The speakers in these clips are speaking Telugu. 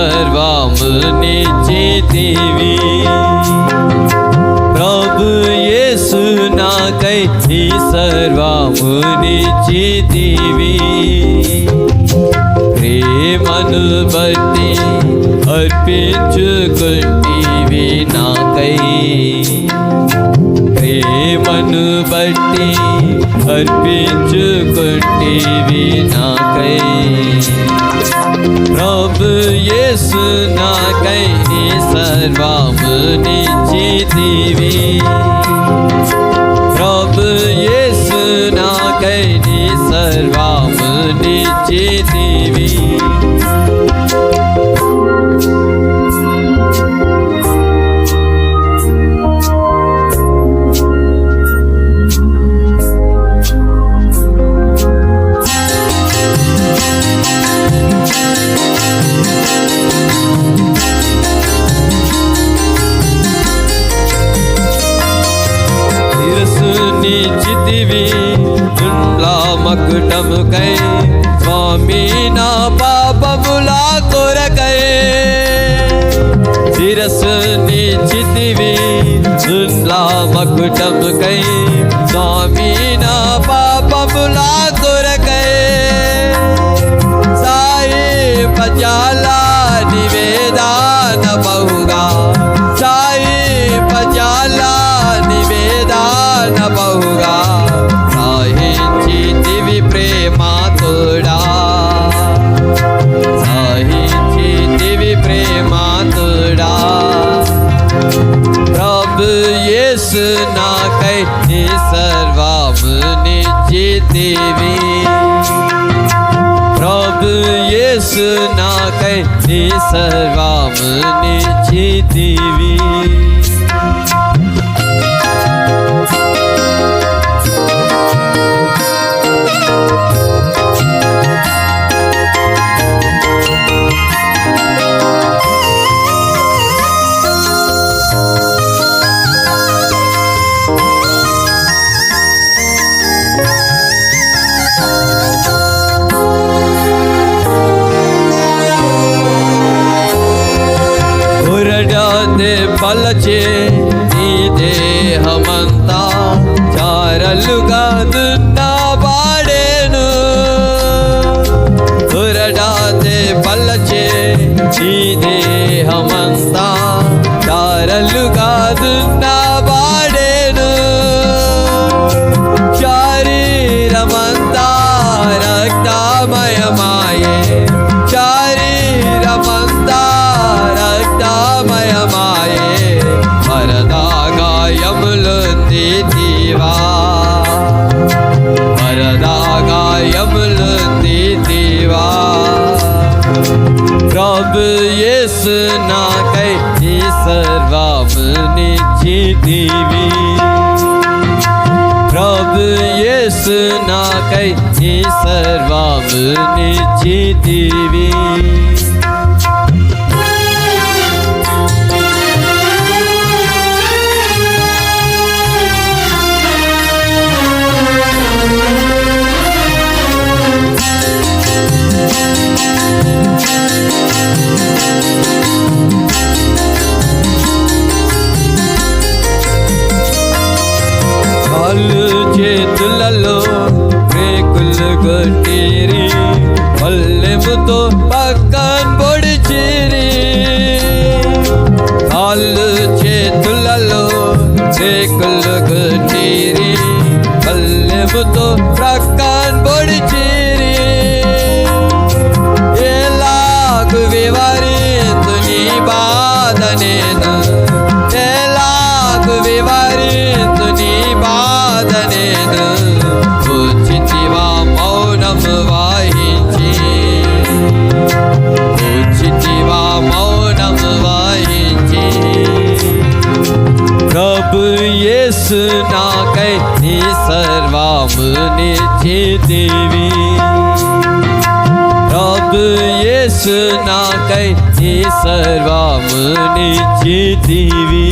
सर्वामने चेतेवी प्रभु येसु ना कैथी सर्वामने चेतेवी प्रेमनु बत्ती अर्पिचु कुल्टीवी ना कै ప్రేమను బట్టి అర్పించుకుంటేవి నాకై ప్రభు యేసు నాకై నీ సర్వమునిచితివి ప్రభు యేసు నాకై నీ సర్వమునిచితివి జుండ్లా తుండ్లా మకుటముకై స్వామి నా పాపములా కొరకై. శిరస్సుని చితివి తుండ్లా మకుటముకై స్వామి నా పాపములా नाना के सर्वाम जी देवी। प्रभय सुना के सर्वाम ఉరడాదే నీ దేహమంతా చారలుగా దున్నా పాడేను. దురడాతే పల్లచే నీ रब सर्वस ना कै सर्वामनि जीवी रब यस ना कै सर्वामनि मिजि చేతులలో రేకులు కొట్టిరి పల్లెముతో పక్కన్ పొడిచిరి. కాళ్ళు చేతులలో రేకులు కొట్టిరి పల్లెముతో ప్రక్కన పొడిచిరి. ఎలాగు వివరించు నీ బాధ నేను? ఎలాగు వివరించు నీ బాధ నేను కూర్చితివా మౌనము వాయించి కూర్చితివా మౌనము వాయించి ప్రభు యేసు నాకై నీ సర్వముని దేవి ప్రభు యేసు నాకై నీ సర్వముని చేతివి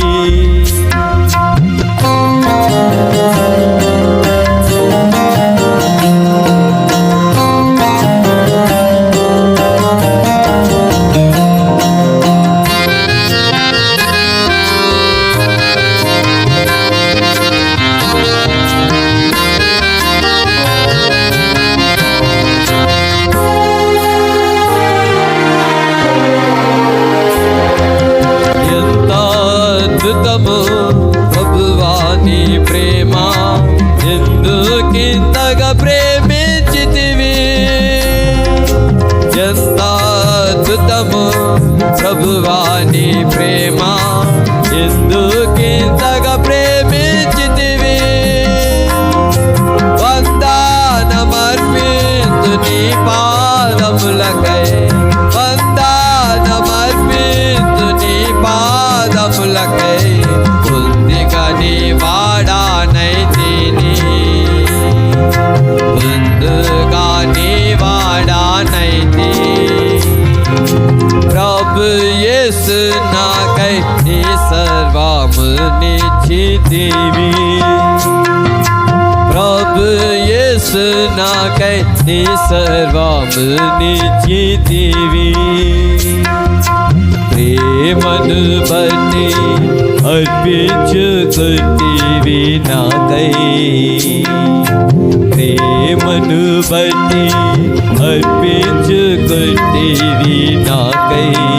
ప్రభువాని ప్రేమ ఎందుకింతగా ప్రేమించితివి వందానమర్పించు నీ పాదములకై వందానమర్పించు నీ పాదములకై బుద్ధిగా నీ వాడానైతిని ముందుగా येस ना कैथे जी देवी। प्रेमन बने अर्पित देवी ना कही प्रेमन बने अर्पित देवी ना कही